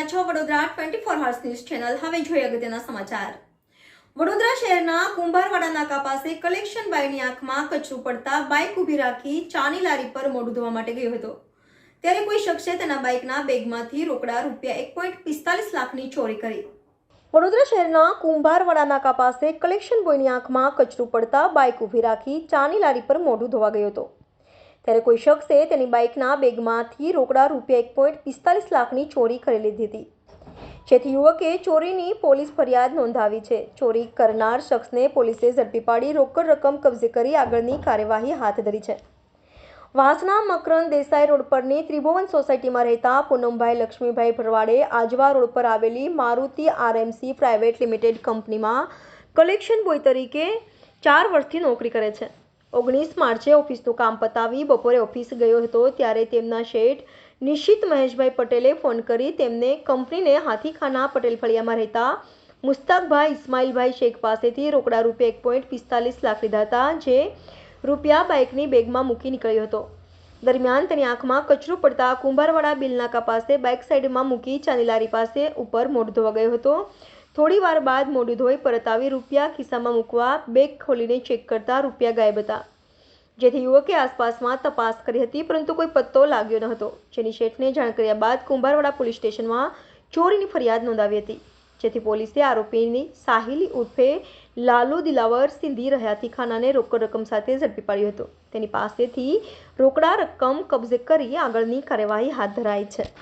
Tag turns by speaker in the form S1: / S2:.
S1: Vadodara twenty four hours news channel હવે જોઈએ અગત્યના સમાચાર. વડોદરા શહેરના કુંભારવાડા નાકા પાસે કલેક્શન બાયની આંખમાં કચરું પડતા બાઇક ઊભી રાખી ચાની લારી પર મોઢું ધોવા માટે ગયો હતો. ત્યારે કોઈ શખ્સે તેના બાઇકના બેગમાંથી રોકડા રૂપિયા એક પોઈન્ટ પિસ્તાલીસ લાખની ચોરી કરી. વડોદરા શહેરના કુંભારવાડા નાકા પાસે કલેક્શન બોયની આંખમાં કચરું પડતા બાઇક ઊભી રાખી ચાની લારી પર મોઢું ધોવા ગયો હતો. ત્યારે કોઈ શખ્સે તેની બાઇકના બેગમાંથી રોકડા રૂપિયા એક પોઈન્ટ પિસ્તાલીસ લાખની ચોરી કરી લીધી હતી. જેથી યુવકે ચોરીની પોલીસ ફરિયાદ નોંધાવી છે. ચોરી કરનાર શખ્સને પોલીસે ઝડપી પાડી રોકડ રકમ કબજે કરી આગળની કાર્યવાહી હાથ ધરી છે. વાસના મકરંદ દેસાઈ રોડ પરની ત્રિભુવન સોસાયટીમાં રહેતા પૂનમભાઈ લક્ષ્મીભાઈ ભરવાડે આજવા રોડ પર આવેલી મારુતિ આરએમસી પ્રાઇવેટ લિમિટેડ કંપનીમાં કલેક્શન બોય તરીકે ચાર વર્ષથી નોકરી કરે છે. ઓગણીસ માર્ચે ઓફિસનું કામ પતાવી બપોરે ઓફિસ ગયો હતો ત્યારે તેમના શેઠ નિશિત મહેશભાઈ પટેલે ફોન કરી તેમને કંપનીને હાથીખાના પટેલ ફળિયામાં રહેતા મુસ્તાકભાઈ ઇસ્માઇલભાઈ શેખ પાસેથી રોકડા રૂપે એક પોઈન્ટ પિસ્તાલીસ લાખ લીધા હતા, જે રૂપિયા બાઇકની બેગમાં મૂકી નીકળ્યો હતો. દરમિયાન તેની આંખમાં કચરું પડતા કુંભારવાડા બિલનાકા પાસે બાઇક સાઈડમાં મૂકી ચાની લારી પાસે ઉપર મોઢ ધોવા ગયો હતો. થોડી વાર બાદ મોઢું ધોઈ પરત આવી રૂપિયા ખિસ્સામાં મૂકવા બેગ ખોલીને ચેક કરતા રૂપિયા ગાયબ હતા. જેથી યુવકે આસપાસમાં તપાસ કરી હતી, પરંતુ કોઈ પત્તો લાગ્યો ન હતો. જેની શેઠને જાણ કર્યા બાદ કુંભારવાડા પોલીસ સ્ટેશનમાં ચોરીની ફરિયાદ નોંધાવી હતી. જેથી પોલીસે આરોપીની સાહિલી ઉર્ફે લાલુ દિલાવર સિંધી રહ્યાથી ખાનાને રોકડ રકમ સાથે ઝડપી પાડ્યો હતો. તેની પાસેથી રોકડા રકમ કબજે કરી આગળની કાર્યવાહી હાથ ધરાઈ છે.